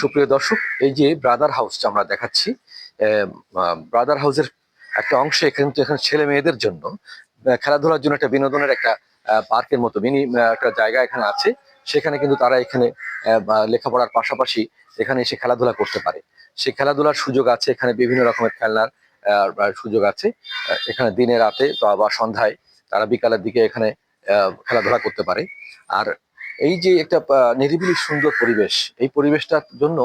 সুপ্রিয় দর্শক, এই যে ব্রাদার হাউস আমরা দেখাচ্ছি ব্রাদার হাউসের একটা অংশে কিন্তু এখানে ছেলে মেয়েদের জন্য খেলাধুলার জন্য একটা বিনোদনের একটা পার্কের মতো, মিনি একটা জায়গা এখানে আছে। সেখানে কিন্তু তারা এখানে লেখাপড়ার পাশাপাশি এখানে এসে খেলাধুলা করতে পারে। সেই খেলাধুলার সুযোগ আছে, এখানে বিভিন্ন রকমের খেলনার সুযোগ আছে। এখানে দিনে রাতে তো আবার সন্ধ্যায় তারা বিকালের দিকে এখানে খেলাধুলা করতে পারে। আর এই যে একটা নিরিবিলি সুন্দর পরিবেশ, এই পরিবেশটার জন্য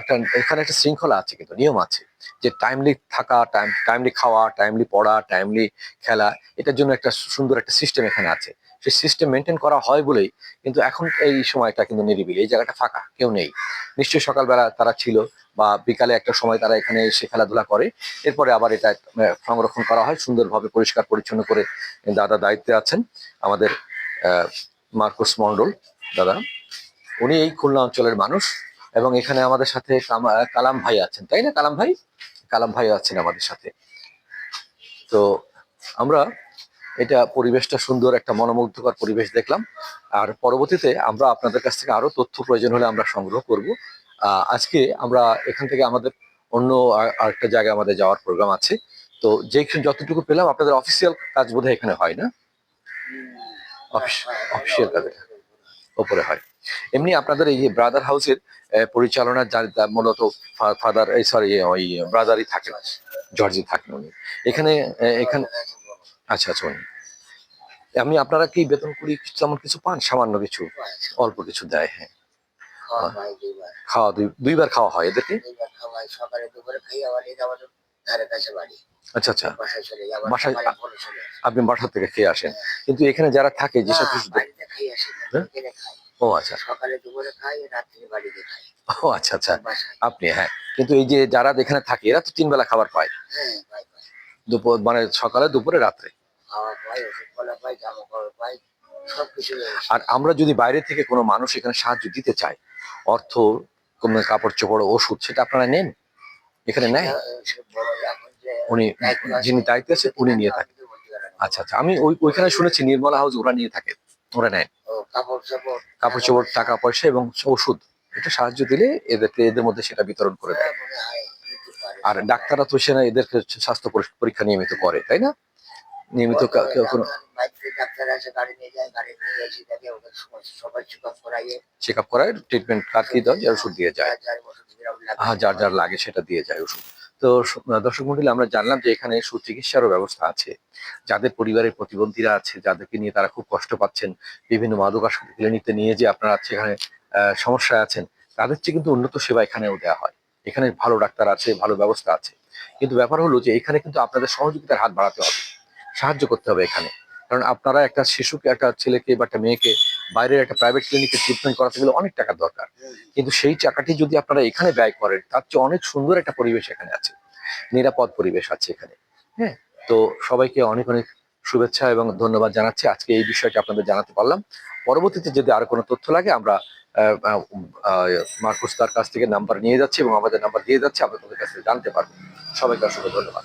একটা, এখানে একটা শৃঙ্খলা আছে কিন্তু, নিয়ম আছে যে টাইমলি থাকা টাইম টাইমলি খাওয়া টাইমলি পড়া টাইমলি খেলা, এটার জন্য একটা সুন্দর একটা সিস্টেম এখানে আছে। সেই সিস্টেম মেনটেন করা হয় বলেই কিন্তু এখন এই সময়টা কিন্তু নিরিবিলি, এই জায়গাটা ফাঁকা, কেউ নেই। নিশ্চয়ই সকালবেলা তারা ছিল বা বিকালে একটা সময় তারা এখানে এসে খেলাধুলা করে, এরপরে আবার এটা সংরক্ষণ করা হয়, সুন্দরভাবে পরিষ্কার পরিচ্ছন্ন করে দাদা দায়িত্বে আছেন, আমাদের মার্কুস মন্ডল, দাদা। উনি এই খুলনা অঞ্চলের মানুষ এবং এখানে আমাদের সাথে কালাম ভাই আছেন, তাই না কালাম ভাই? কালাম ভাই আছেন আমাদের সাথে। তো আমরা এটা পরিবেশটা সুন্দর, একটা মনোমুগ্ধকর পরিবেশ দেখলাম। আর পরবর্তীতে আমরা আপনাদের কাছ থেকে আরও তথ্য প্রয়োজন হলে আমরা সংগ্রহ করব। আজকে আমরা এখান থেকে আমাদের অন্য আর- আরেকটা জায়গায় আমাদের যাওয়ার প্রোগ্রাম আছে। তো যেখানে যতটুকু পেলাম, আপনাদের অফিসিয়াল কাজ বোধহয় এখানে হয় না। অফিসিয়াল কাজ ওপরে হয়। এমনি আপনাদের এই যে ব্রাদার হাউসের পরিচালনা যার মূলত ফাদার এই সরি ওই ব্রাদারই থাকেন জর্জি থাকেন উনি। এখানে এখানে আচ্ছা আচ্ছা উনি। আমি আপনারা কি বেতন করি তেমন কিছু পান? সামান্য কিছু অল্প কিছু দেয় হ্যাঁ। খাওয়া খাওয়া দুই দুইবার খাওয়া হয় এদেরকে? হয় ধারে কাছে বাড়ি। আচ্ছা আচ্ছা। বাসায় চলে। আপনি বাসা থেকে খেয়ে আসেন। কিন্তু এখানে যারা থাকে যেসব কিছু বাড়িতে আসি হ্যাঁ? ও আচ্ছা। সকালে দুপুরে খাই রাত্রে বাড়িতে খাই। ও আচ্ছা আচ্ছা। আপনি হ্যাঁ। কিন্তু এই যে যারা এখানে থাকে এরা তো তিন বেলা খাবার পায়। হ্যাঁ পাই দুপুর মানে সকালে দুপুরে রাত্রে। আর আমরা যদি বাইরে থেকে কোনো মানুষ এখানে সাহায্য দিতে চাই অর্থ কোনো কাপড় চোপড় ওষুধ সেটা আপনারা নেন? এখানে নেয়? উনি যিনি দায়িত্বে আছে উনি নিয়ে থাকেন না। আচ্ছা আচ্ছা আমি ওই ওইখানে শুনেছি নির্মলা হাউস ওরা নিয়ে থাকে ওরা নেয়। কাপড় চাপড়। টাকা পয়সা এবং ওষুধ এটা সাহায্য দিলে এদেরকে এদের মধ্যে সেটা বিতরণ করে দেয়। আর ডাক্তাররা তো সেনা এদেরকে স্বাস্থ্য পরীক্ষা নিয়মিত করে তাই না? নিয়মিত চেক আপ করায় ট্রিটমেন্ট কার্ড কি দেওয়া ওষুধ দিয়ে যায়। হ্যাঁ যার যার লাগে সেটা দিয়ে যায় ওষুধ। তো দর্শক মন্ডলী, আমরা জানলাম যে এখানে সুচিকিৎসারও ব্যবস্থা আছে। যাদের পরিবারের প্রতিবন্ধীরা আছে, যাদেরকে নিয়ে তারা খুব কষ্ট পাচ্ছেন, বিভিন্ন মাদকাসক্ত ক্লিনিকে নিয়ে যে আপনারা সেখানে সমস্যায় আছেন, তাদের চেয়ে কিন্তু উন্নত সেবা এখানেও দেওয়া হয়। এখানে ভালো ডাক্তার আছে, ভালো ব্যবস্থা আছে। কিন্তু ব্যাপার হলো যে এখানে কিন্তু আপনাদের সহযোগিতার হাত বাড়াতে হবে, সাহায্য করতে হবে এখানে। কারণ আপনারা একটা শিশুকে, একটা ছেলেকে বা একটা মেয়েকে বাইরের একটা প্রাইভেট ক্লিনিকে ট্রিটমেন্ট করাতে গেলে অনেক টাকার দরকার। কিন্তু সেই টাকাটি যদি আপনারা এখানে ব্যয় করেন, তার চেয়ে অনেক সুন্দর একটা পরিবেশ এখানে আছে। নিরাপদ পরিবেশ আছে এখানে। হ্যাঁ? তো সবাইকে অনেক অনেক শুভেচ্ছা এবং ধন্যবাদ জানাচ্ছি। আজকে এই বিষয়টি আপনাদের জানাতে পারলাম। পরবর্তীতে যদি আরও কোনো তথ্য লাগে, আমরা মার্কুস তার কাছ থেকে নাম্বার নিয়ে যাচ্ছি এবং আমাদের নাম্বার দিয়ে যাচ্ছি। আমরা তাদের কাছে জানতে পারব। সবাইকে অসংখ্য ধন্যবাদ।